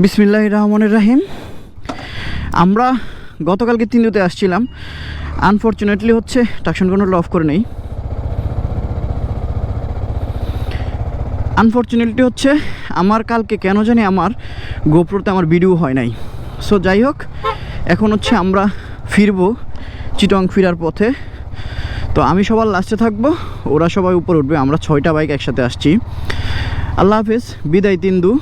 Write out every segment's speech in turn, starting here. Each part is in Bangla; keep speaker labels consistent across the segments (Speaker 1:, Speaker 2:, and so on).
Speaker 1: বিসমিল্লাহ রহমানের রাহিম। আমরা গতকালকে তিনজুতে আসছিলাম। আনফর্চুনেটলি হচ্ছে টাকশন কন্ট্রোল অফ করে নেই। আনফর্চুনেটলি হচ্ছে, আমার কালকে কেন জানি আমার গোপ্রোতে আমার ভিডিও হয় নাই। সো যাই হোক এখন হচ্ছে আমরা ফিরবো চিটং ফিরার পথে। তো আমি সবার লাস্টে থাকব, ওরা সবাই উপরে উঠবে, আমরা ছয়টা বাইক একসাথে আসছি। আল্লাহ হাফিজ, বিদায় তিন্দু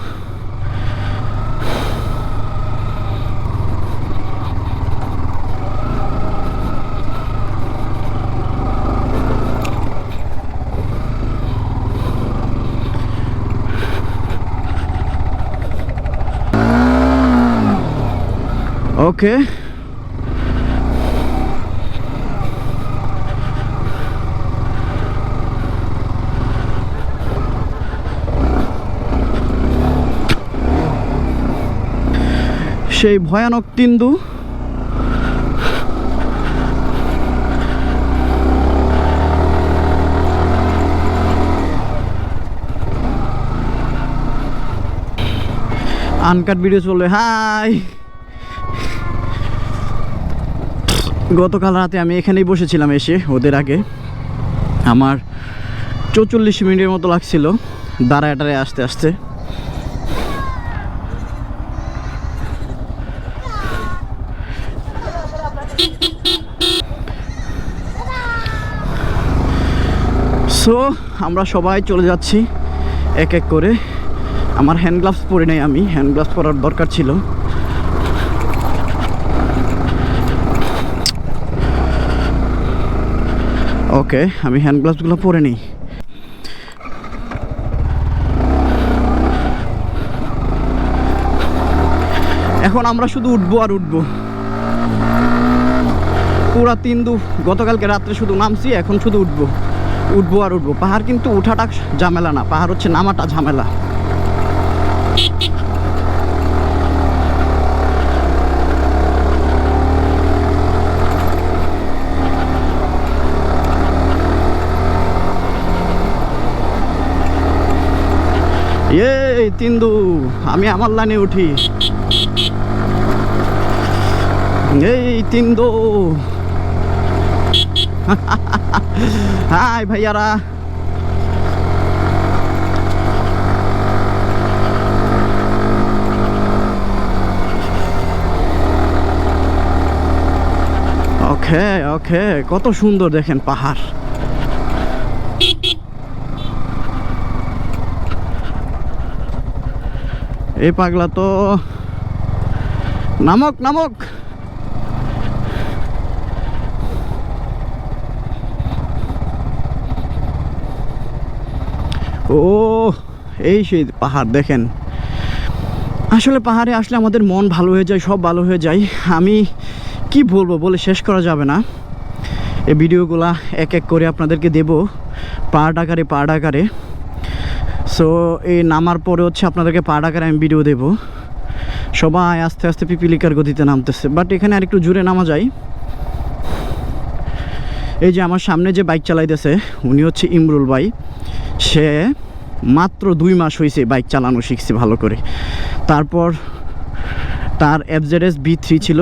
Speaker 1: ওকে সেই ভয়ানক তিন্দু। আনকাট ভিডিও চলবে হাই! গতকাল রাতে আমি এখানেই বসেছিলাম এসে, ওদের আগে। আমার চৌচল্লিশ মিনিটের মতো লাগছিল দাঁড়ায় টাড়ায় আসতে আসতে। সো আমরা সবাই চলে যাচ্ছি এক এক করে। আমার হ্যান্ড গ্লাভস পরে নেই আমি হ্যান্ড গ্লাভস পরার দরকার ছিল। ওকে, আমি হ্যান্ড গ্লাভসগুলো পরে নিই। এখন আমরা শুধু উঠবো আর উঠবো। পুরা তিন দু, গতকালকে রাত্রে শুধু নামছি, এখন শুধু উঠবো। উঠবো আর উঠবো। পাহাড় কিন্তু উঠাটা ঝামেলা না, পাহাড় হচ্ছে নামাটা ঝামেলা। এই তিন্দু, আমি আমার লাইনে উঠি। এই তিন্দু। হাই ভাইয়ারা। ওকে ওকে, কত সুন্দর দেখেন পাহাড়। এই পাগলা তো নামক নামক। ও, এই সেই পাহাড় দেখেন। আসলে পাহাড়ে আসলে আমাদের মন ভালো হয়ে যায়, সব ভালো হয়ে যায়। আমি কি বলব, বলে শেষ করা যাবে না। এই ভিডিওগুলা এক এক করে আপনাদেরকে দেব, পাহাড় আকারে পাহাড় আকারে। সো এই নামার পরে হচ্ছে আপনাদেরকে পা আকারে আমি ভিডিও দেবো। সবাই আস্তে আস্তে পিপিলিকার গতিতে নামতেছে। বাট এখানে আর একটু জুড়ে নামা যায়। এই যে আমার সামনে যে বাইক চালাইতেছে, উনি হচ্ছে ইমরুল ভাই। সে মাত্র দুই মাস হয়েছে বাইক চালানো শিখছে ভালো করে। তারপর তার এফজেডএস বি থ্রি ছিল।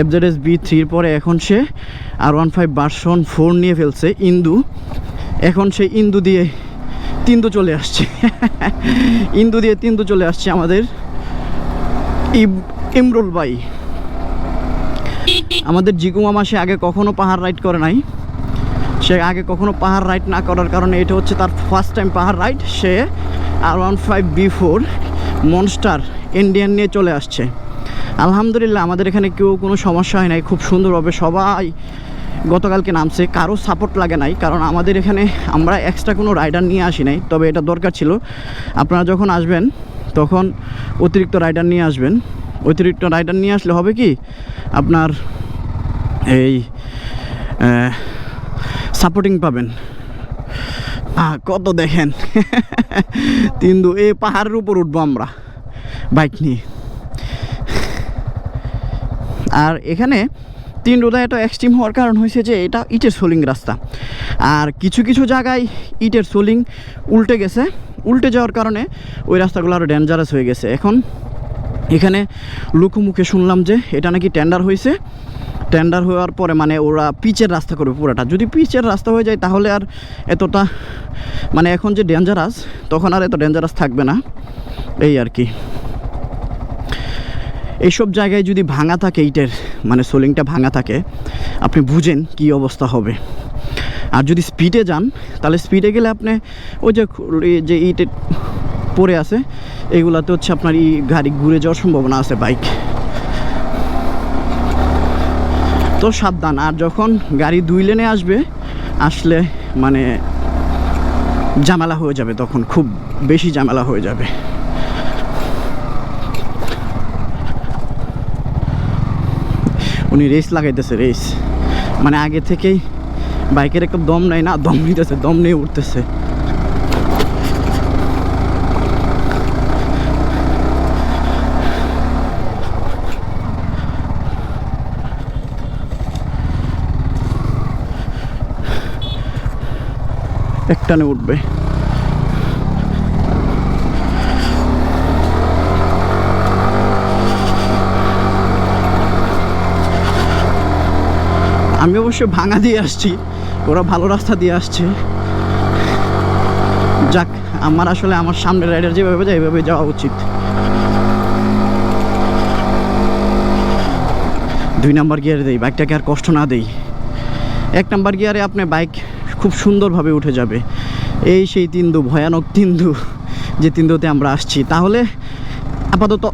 Speaker 1: এফজেডএস বি থ্রির পরে এখন সে R one five version four নিয়ে ফেলছে, ইন্দু। এখন সে ইন্দু দিয়ে তিন্দু চলে আসছে। ইন্দু দিয়ে তিন্দু চলে আসছে আমাদের ইমরুল বাই আমাদের জিকু মামা, সে আগে কখনো পাহাড় রাইড করে নাই। সে আগে কখনো পাহাড় রাইড না করার কারণে এটা হচ্ছে তার ফার্স্ট টাইম পাহাড় রাইড। সে R one five V four monster Indian নিয়ে চলে আসছে। আলহামদুলিল্লাহ, আমাদের এখানে কেউ কোনো সমস্যা হয় নাই, খুব সুন্দরভাবে সবাই গতকালকে নামছে। কারও সাপোর্ট লাগে নাই, কারণ আমাদের এখানে আমরা এক্সট্রা কোনো রাইডার নিয়ে আসি নাই। তবে এটা দরকার ছিল। আপনারা যখন আসবেন, তখন অতিরিক্ত রাইডার নিয়ে আসবেন। অতিরিক্ত রাইডার নিয়ে আসলে হবে কি? আপনার এই সাপোর্টিং পাবেন। কত দেখেন? কিন্তু এই পাহাড়ের উপর উঠবো আমরা বাইক নিয়ে। আর এখানে তিন রোদা এত এক্সট্রিম হওয়ার কারণ হয়েছে যে এটা ইটের সোলিং রাস্তা। আর কিছু কিছু জায়গায় ইটের সোলিং উল্টে গেছে। উল্টে যাওয়ার কারণে ওই রাস্তাগুলো আরও ডেঞ্জারাস হয়ে গেছে। এখন এখানে লোকমুখে শুনলাম যে এটা নাকি টেন্ডার হয়েছে। টেন্ডার হওয়ার পরে মানে ওরা পিচের রাস্তা করবে পুরোটা। যদি পিচের রাস্তা হয়ে যায় তাহলে আর এতটা মানে এখন যে ডেঞ্জারাস তখন আর এত ডেঞ্জারাস থাকবে না। এই আর কি। এইসব জায়গায় যদি ভাঙা থাকে ইটের মানে সোলিংটা ভাঙা থাকে, আপনি বুঝেন কি অবস্থা হবে। আর যদি স্পিডে যান, তাহলে স্পিডে গেলে আপনি ওই যে যে ইটে পড়ে আছে, এগুলাতে হচ্ছে আপনার ই গাড়ি ঘুরে যাওয়ার সম্ভাবনা আছে বাইক তো সাবধান, আর যখন গাড়ি দুই লেনে আসবে, আসলে মানে ঝামেলা হয়ে যাবে তখন, খুব বেশি ঝামেলা হয়ে যাবে। উনি রেস লাগাইতেছে রেস মানে আগে থেকেই বাইকের একটা দম নেয় না, দম নিতেছে, দম নিয়ে উঠতেছে। একটানে উঠবে। আমি অবশ্য ভাঙা দিয়ে আসছি, ওরা ভালো রাস্তা দিয়ে আসছে। যাক, আমার আসলে আমার সামনে রাইডার যেভাবে যায়, এভাবে যাওয়া উচিত। দুই নাম্বার গিয়ারে দেই, বাইকটাকে আর কষ্ট না দেই। এক নাম্বার গিয়ারে আপনার বাইক খুব সুন্দরভাবে উঠে যাবে। এই সেই তিন্দু ভয়ানক তিন্দু যে তিন্দুতে আমরা আসছি। তাহলে আপাতত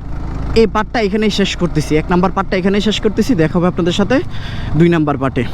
Speaker 1: এই পার্টটা এখানেই শেষ করতেছি। এক নাম্বার পার্টটা এখানেই শেষ করতেছি। দেখাবো আপনাদের সাথে দুই নাম্বার পার্টে